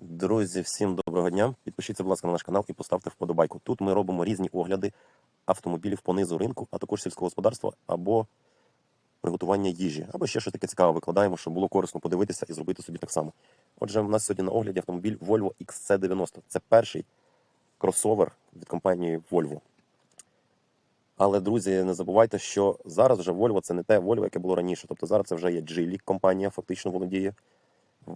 Друзі, всім доброго дня. Підпишіться, будь ласка, на наш канал і поставте вподобайку. Тут ми робимо різні огляди автомобілів по низу ринку, а також сільського господарства або приготування їжі, або ще щось таке цікаве викладаємо, щоб було корисно подивитися і зробити собі так само. Отже, у нас сьогодні на огляді автомобіль Volvo XC90. Це перший кросовер від компанії Volvo. Але, друзі, не забувайте, що зараз вже Volvo це не те Volvo, яке було раніше. Тобто зараз це вже є Geely компанія, фактично володіє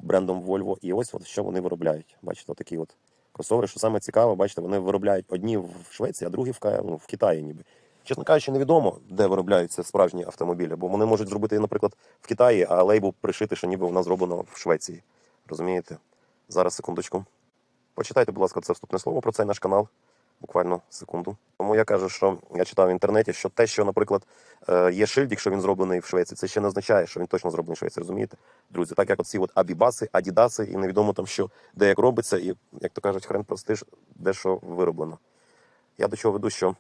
брендом Volvo. І ось от що вони виробляють. Бачите, такі от кросовери. Що саме цікаве, бачите, вони виробляють одні в Швеції, а другі в, ну, в Китаї ніби. Чесно кажучи, невідомо, де виробляються справжні автомобілі, бо вони можуть зробити, наприклад, в Китаї, а лейбл пришити, що ніби вона зроблена в Швеції. Розумієте? Зараз секундочку. Почитайте, будь ласка, це вступне слово про цей наш канал. Буквально секунду. Тому я кажу, що я читав в інтернеті, що те, що, наприклад, е, є шильдик, що він зроблений в Швеції, це ще не означає, що він точно зроблений в Швеції, розумієте? Друзі, так як оці от абібаси, адідаси, і невідомо там, що де як робиться, і, як то кажуть, хрен простиш, де що вироблено. Я до чого веду, що,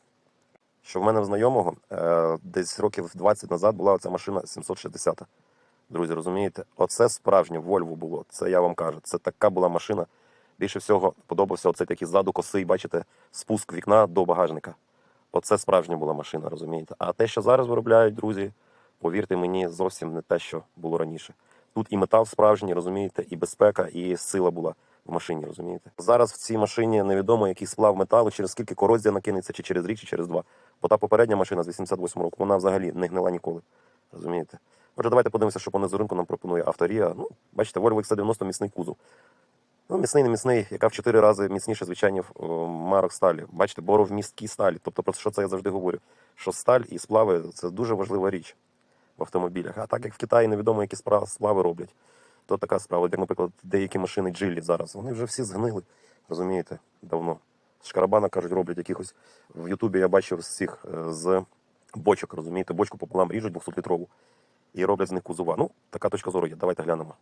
що в мене в знайомого е, десь років 20 назад була оця машина 760. Друзі, розумієте? Оце справжнє Volvo було. Це я вам кажу. Це така була машина. Більше всього подобався оцей такий ззаду косий, бачите, спуск вікна до багажника. Оце справжня була машина, розумієте? А те, що зараз виробляють, друзі, повірте мені, зовсім не те, що було раніше. Тут і метал справжній, розумієте, і безпека, і сила була в машині, розумієте? Зараз в цій машині невідомо, який сплав металу, через скільки корозія накинеться, чи через рік, чи через два. Бо та попередня машина з 88 року, вона взагалі не гнила ніколи. Розумієте? Отже, давайте подивимося, що по низу ринку нам пропонує авторія. Ну, бачите, Volvo XC90 міцний кузов. Ну, міцний, не міцний, яка в 4 рази міцніше звичайних о, марок сталі. Бачите, боровмісткі сталі. Тобто, про що це я завжди говорю? Що сталь і сплави це дуже важлива річ в автомобілях. А так як в Китаї невідомо, які сплави роблять, то така справа. Як, наприклад, деякі машини джилі зараз, вони вже всі згнили, розумієте, давно. З шкарабана, кажуть, роблять якихось. В Ютубі я бачив з цих е, з бочок, розумієте, бочку пополам ріжуть 200-літрову і роблять з них кузова. Ну, така точка зору є. Давайте глянемо.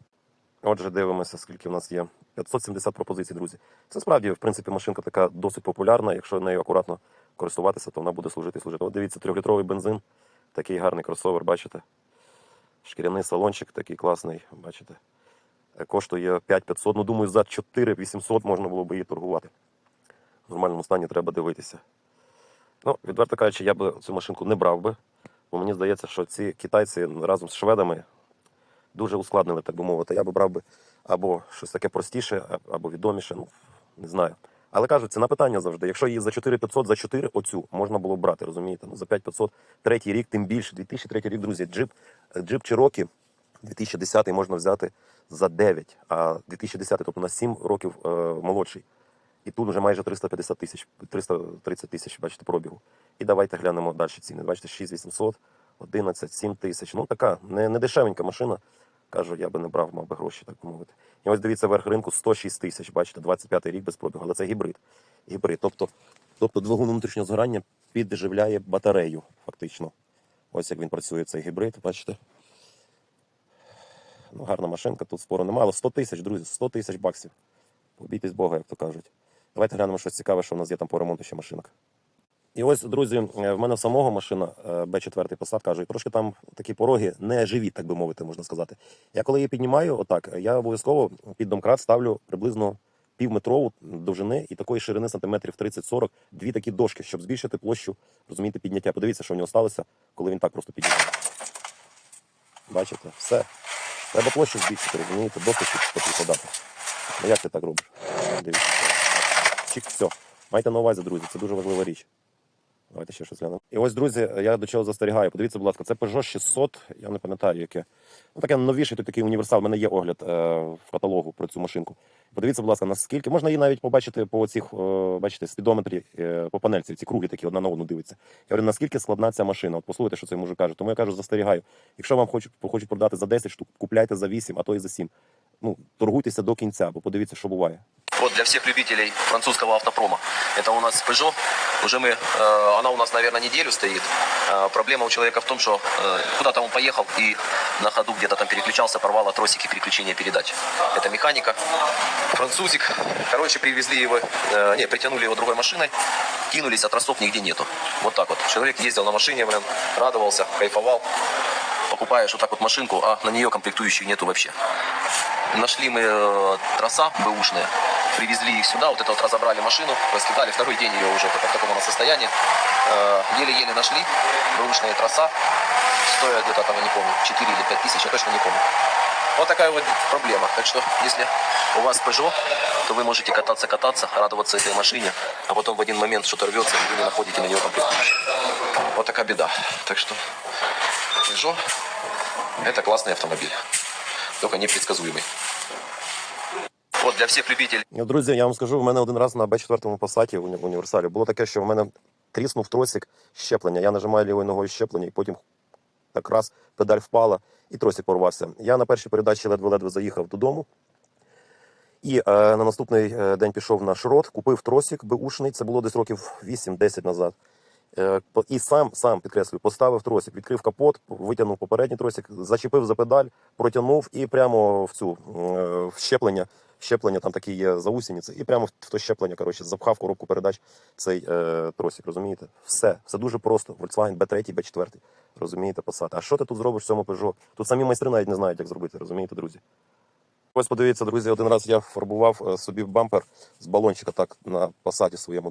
Отже, дивимося, скільки в нас є. 570 пропозицій, друзі. Це справді, в принципі, машинка така досить популярна. Якщо нею акуратно користуватися, то вона буде служити і служити. От дивіться, трьохлітровий бензин, такий гарний кросовер, бачите? Шкіряний салончик такий класний, бачите. Е, Коштує 5500. Ну, думаю, за 4800 можна було б її торгувати. В нормальному стані треба дивитися. Ну, відверто кажучи, я би цю машинку не брав би, бо мені здається, що ці китайці разом з шведами дуже ускладнили, так би мовити. Я би брав би або щось таке простіше, або відоміше, ну не знаю. Але кажуть, ціна питання завжди. Якщо її за 4500, за 4 оцю можна було б брати, розумієте? Ну, за 5500, третій рік, тим більше, 2003 рік, друзі, джип, джип Cherokee 2010 можна взяти за 9, а 2010, тобто на 7 років е, молодший. І тут вже майже 350 тисяч, 330 тисяч, бачите, пробігу. І давайте глянемо далі ціни. Бачите, 6800, 11, 7 тисяч. Ну така не, не дешевенька машина. Кажу, я би не брав, мав би гроші, так мовити. І ось дивіться, верх ринку 106 тисяч, бачите, 25 рік без пробігу, але це гібрид. Гібрид. Тобто, тобто двигун внутрішнього згорання підживляє батарею, фактично. Ось як він працює, цей гібрид, бачите. Ну, гарна машинка, тут спору немає. 100 тисяч, друзі, 100 тисяч баксів. Побійтесь Бога, як то кажуть. Давайте глянемо щось цікаве, що в нас є там по ремонту ще машинок. І ось, друзі, е, в мене самого машина е, Б4 посад кажу, і трошки там такі пороги не живі, так би мовити, можна сказати. Я коли її піднімаю, отак, я обов'язково під домкрат ставлю приблизно півметрову довжини і такої ширини сантиметрів 30-40, дві такі дошки, щоб збільшити площу, розумієте, підняття. Подивіться, що в нього сталося, коли він так просто підняв. Бачите, все. Треба площу збільшити, розумієте, досить подати. Ну як ти так робиш? Дивіться. Чик, все. Майте на увазі, друзі, це дуже важлива річ. Давайте ще щось глянемо. І ось, друзі, я до чого застерігаю. Подивіться, будь ласка, це Peugeot 600, я не пам'ятаю, яке. Ну, таке новіший тут такий універсал. У мене є огляд е, в каталогу про цю машинку. Подивіться, будь ласка, наскільки можна її навіть побачити по цих, е, бачите, спідометрі е, по панельці, ці круги такі одна на одну дивиться. Я говорю, наскільки складна ця машина. От послухайте, що цей мужик каже. Тому я кажу, застерігаю. Якщо вам хочуть, хочуть продати за 10 штук, купляйте за 8, а то і за 7. Ну, торгуйтеся до кінця, бо подивіться, що буває. Вот для всех любителей французского автопрома. Это у нас Peugeot. Уже мы, э, она у нас, наверное, неделю стоит. Э, проблема у человека в том, что э, куда-то он поехал и на ходу где-то там переключался, порвало тросики переключения передач. Это механика. Французик. Короче, привезли его, э, не, притянули его другой машиной, кинулись, а тросов нигде нету. Вот так вот. Человек ездил на машине, блин, радовался, кайфовал. Покупаешь вот так вот машинку, а на нее комплектующих нету вообще. Нашли мы э, троса бэушные, привезли их сюда, вот это вот разобрали машину, раскидали, второй день ее уже в таком она состоянии. Э, Еле-еле нашли бэушные троса, стоят где-то там, я не помню, 4 или 5 тысяч, я точно не помню. Вот такая вот проблема. Так что, если у вас Peugeot, то вы можете кататься-кататься, радоваться этой машине, а потом в один момент что-то рвется, и вы не находите на нее комплектующие. Вот такая беда. Так что Peugeot – это классный автомобиль, только непредсказуемый. Вот для всех любителей Ну, Друзі, я вам скажу, в мене один раз на Б4 пасаті в універсалі було таке, що в мене тріснув тросик щеплення. Я нажимаю лівою ногою щеплення, і потім так раз педаль впала, і тросик порвався. Я на першій передачі ледве-ледве заїхав додому. І е, на наступний е, день пішов на шрот, купив тросик беушний, це було десь років 8-10 назад. Е, і сам, сам підкреслюю, поставив тросик, відкрив капот, витягнув попередній тросик, зачепив за педаль, протягнув і прямо в цю е, в щеплення. Щеплення там такі є заусініці, і прямо в то щеплення, коротше, запхав коробку передач цей е, тросик, розумієте? Все, все дуже просто. Volkswagen B3, B4, розумієте, Passat. А що ти тут зробиш в цьому Peugeot? Тут самі майстри навіть не знають, як зробити, розумієте, друзі? Ось подивіться, друзі, один раз я фарбував е, собі бампер з балончика так на пасаті своєму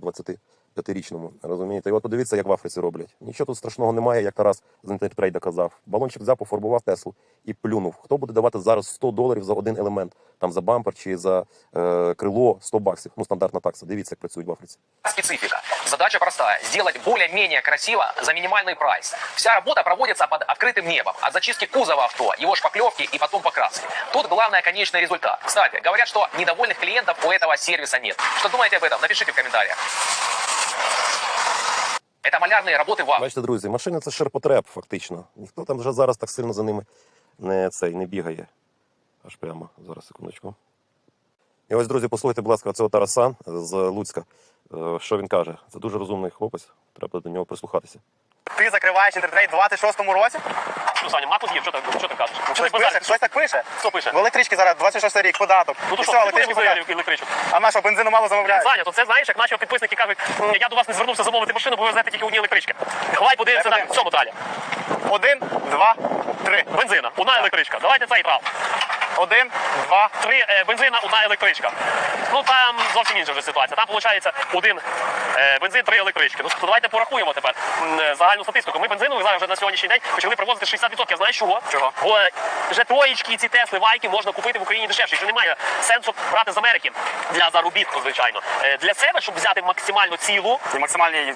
25-річному. Розумієте? І от подивіться, як в Африці роблять. Нічого тут страшного немає, як Тарас з інтертрейда казав. Балончик взяв, пофарбував Теслу і плюнув. Хто буде давати зараз 100 доларів за один елемент? Там за бампер чи за е, крило 100 баксів. Ну, стандартна такса. Дивіться, як працюють в Африці. специфика. Задача простая. Сделать более-менее красиво за минимальный прайс. Вся работа проводится под открытым небом. От зачистки кузова авто, его шпаклевки и потом покраски. Тут главное конечный результат. Кстати, говорят, что недовольных клиентов у этого сервиса нет. Что думаете об этом? Напишите в комментариях. Это малярные работы вам. Бачите, друзі, машини це ширпотреб, фактично. Ніхто там вже зараз так сильно за ними не, цей, не бігає. Аж прямо. Зараз секундочку. І ось, друзі, послухайте, будь ласка, цього Тараса з Луцька. Е, Що він каже? Це дуже розумний хлопець. Треба до нього прислухатися. Ти закриваєш інтертрейд в 26-му році? Ну, Саня, мату з'їв, що ти, що ти кажеш? Щось пише, щось так пише. Хто пише? В електричці зараз 26 рік, податок. Ну то І що, все, ти податок. електричок? А на що, бензину мало замовляють? Саня, то це знаєш, як наші підписники кажуть, «М, я до вас не звернувся замовити машину, бо ви знаєте тільки одні електрички. Давай подивимося на цьому далі. Один, два, три. Бензина, одна електричка. Давайте цей трав. Один, два. Три е, бензина, одна електричка. Ну там зовсім інша вже ситуація. Там виходить один бензин, три електрички. Ну давайте порахуємо тепер е, загальну статистику. Ми бензинових зараз вже на сьогоднішній день почали привозити 60%. Знаєш чого? Чого? Бо е, вже троєчки, ці Тесли, вайки можна купити в Україні дешевше. Вже немає сенсу брати з Америки для заробітку, звичайно. Е, Для себе, щоб взяти максимально цілу. І максимальний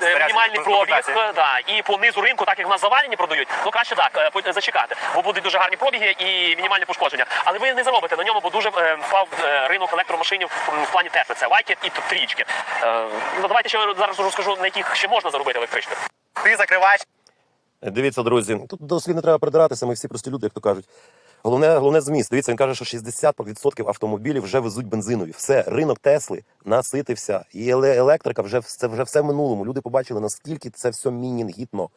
Е, пробіг, е, да, і по низу ринку, так як в нас завалені продають, ну краще так, е, зачекати, бо будуть дуже гарні пробіги і мінімальні пошкодження. Але ви не заробите на ньому, бо дуже е, впав е, ринок електромашинів в плані Тесли. Це вайки і трічки. Е, ну давайте ще зараз розкажу, на яких ще можна заробити електричних. Ти закриваєш Дивіться, друзі, тут до слів не треба придиратися, ми всі прості люди, як то кажуть. Головне, головне зміст. Дивіться, він каже, що 60% автомобілів вже везуть бензинові. Все, ринок Тесли наситився. І електрика вже це вже все в минулому. Люди побачили, наскільки це все мінінгітно.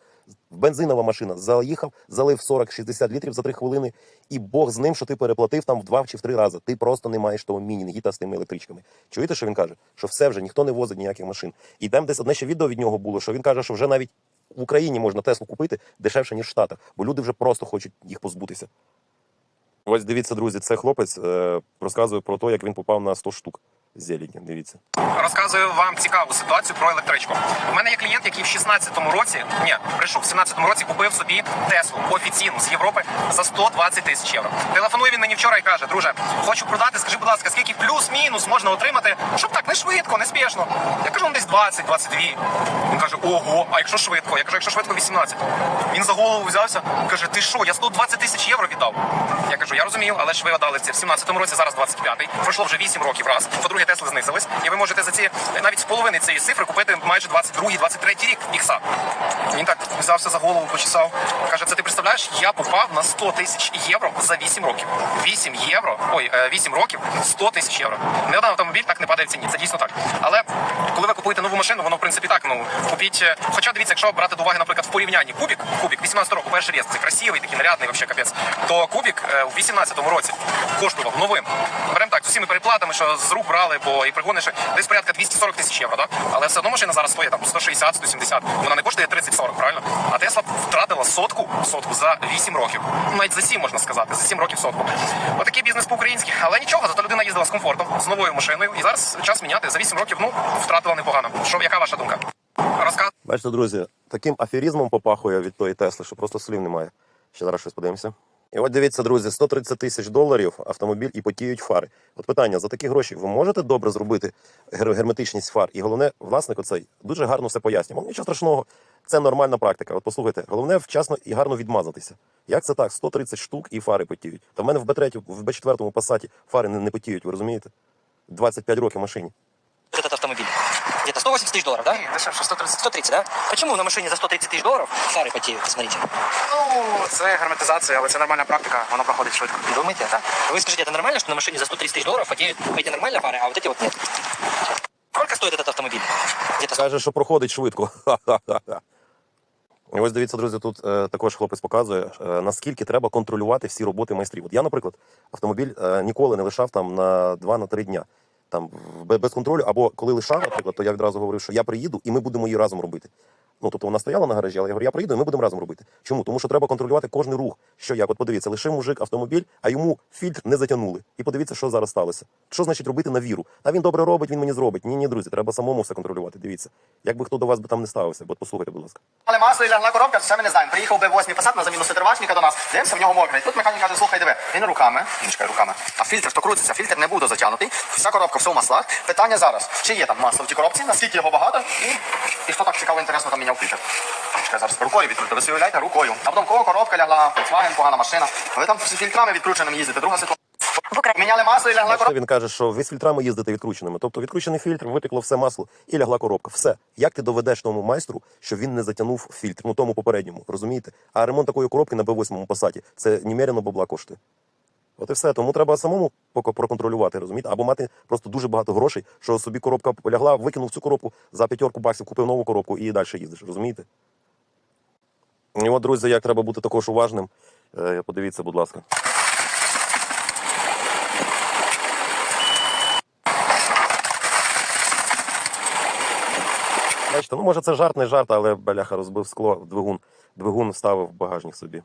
Бензинова машина заїхав, залив 40-60 літрів за 3 хвилини, і Бог з ним, що ти переплатив там в два чи в три рази. Ти просто не маєш того мінінгіта з тими електричками. Чуєте, що він каже? Що все вже ніхто не возить ніяких машин. І там десь одне ще відео від нього було, що він каже, що вже навіть в Україні можна Теслу купити дешевше, ніж в Штатах, бо люди вже просто хочуть їх позбутися. Ось дивіться, друзі, це хлопець е, розказує про те, як він попав на 100 штук зелені. Дивіться. Розказую вам цікаву ситуацію про електричку. У мене є клієнт, який в 16-му році, ні, прийшов в 17-му році, купив собі Теслу офіційну з Європи за 120 тисяч євро. Телефонує він мені вчора і каже: друже, хочу продати. Скажи, будь ласка, скільки плюс-мінус можна отримати, щоб так не швидко, не спішно. Я кажу, ну десь 20-22. Він каже, ого, а якщо швидко? Я кажу, якщо швидко 18. Він за голову взявся. Каже, ти що, я 120 тисяч євро віддав. Я кажу, я розумію, але ж ви отдали це в 17-му році, зараз 25-й. Пройшло вже 8 років раз. По-друге, Тесли знизились, і ви можете за ці навіть з половини цієї цифри купити майже 22-й, 23-й рік ікса. Він так взявся за голову, почесав. Каже, це ти представляєш, я попав на 100 тисяч євро за 8 років. 8 євро, ой, е, 8 років, 100 тисяч євро. Не один автомобіль так не падає в ціні. Це дійсно так. Але коли ви купуєте нову машину, воно в принципі так. Ну купіть. е, Хоча дивіться, якщо брати до уваги, наприклад, в порівнянні кубік, кубік 18 року, перший рез, це красивий, такий нарядний, вообще капець. То кубік е, у 18 році коштував новим. Усіми переплатами, що з рук брали бо і пригониш десь порядка 240 тисяч євро, да? але все одно машина зараз стоїть там 160-170. Вона не коштує 30-40, правильно? А Тесла втратила сотку, сотку за 8 років. Ну, навіть за 7 можна сказати, за 7 років сотку. Отакий бізнес по-українськи. Але нічого, зато людина їздила з комфортом, з новою машиною. І зараз час міняти. За 8 років, ну, втратила непогано. Що, яка ваша думка? Розказ. Бачите, друзі, таким аферізмом попахує від тої Тесли, що просто слів немає. Ще зараз щось подивимося. І от дивіться, друзі, 130 тисяч доларів автомобіль і потіють фари. От питання: за такі гроші ви можете добре зробити герметичність фар? І головне, власник оцей дуже гарно все пояснює. Нічого страшного, це нормальна практика. От послухайте, головне вчасно і гарно відмазатися. Як це так? 130 штук і фари потіють. Та в мене в Б3, в Б4 пасаті фари не, не потіють, ви розумієте? 25 років машині. этот автомобиль? Где-то 180 тысяч долларов, да? Дешевше 130. 130, да? Почему на машине за 130 тысяч долларов фары потеют? Смотрите. Ну, це герметизація, але це нормальна практика, вона проходить швидко. Думаете? Да. Вы скажите, это нормально, что на машине за 130 тысяч долларов потеют эти нормальные фары, а вот эти вот нет? Сколько стоит этот автомобиль? Где-то Каже, що проходить швидко. Ха-ха-ха. І ось дивіться, друзі, тут е, також хлопець показує, е, наскільки треба контролювати всі роботи майстрів. От я, наприклад, автомобіль е, ніколи не лишав там на 2-3 дня. Там без контролю, або коли лишала, наприклад, то я відразу говорив, що я приїду і ми будемо її разом робити. Ну, тобто вона стояла на гаражі, але я говорю, я приїду і ми будемо разом робити. Чому? Тому що треба контролювати кожен рух. Що як? От подивіться, лишив мужик автомобіль, а йому фільтр не затягнули. І подивіться, що зараз сталося. Що значить робити на віру? А він добре робить, він мені зробить. Ні, ні, друзі, треба самому все контролювати. Дивіться. Якби хто до вас би там не ставився, от послухайте, будь ласка. Але масло і лягла коробка, це ми не знаємо. Приїхав Б8 Passat на заміну ситривачника до нас. Дивимося, в нього мокрий. Тут механік каже, слухай, диви, він руками, він чекає руками. А фільтр, що крутиться, фільтр не буде затягнутий. Вся коробка все в маслах. Питання зараз, чи є там масло в тій коробці, наскільки його багато, і, і хто так цікаво інтересно там міняв фільтр. Чекай, зараз рукою відкрути. Ви уявляєте, рукою. А потім кого коробка лягла, Volkswagen, погана машина. Ви там з фільтрами відкрученими їздите. Друга ситуація. Міняли масло і лягла коробка. він каже, що ви з фільтрами їздите відкрученими. Тобто відкручений фільтр, витекло все масло і лягла коробка. Все. Як ти доведеш тому майстру, що він не затягнув фільтр? Ну тому попередньому, розумієте? А ремонт такої коробки на Б8 пасаті це немерено бабла коштує. От і все. Тому треба самому проконтролювати, розумієте? Або мати просто дуже багато грошей, що собі коробка полягла, викинув цю коробку за п'ятерку баксів, купив нову коробку і далі їздиш, розумієте? І от, друзі, як треба бути також уважним. Е, Подивіться, будь ласка. Бачите, ну може це жарт, не жарт, але бляха розбив скло, двигун, двигун вставив в багажник собі.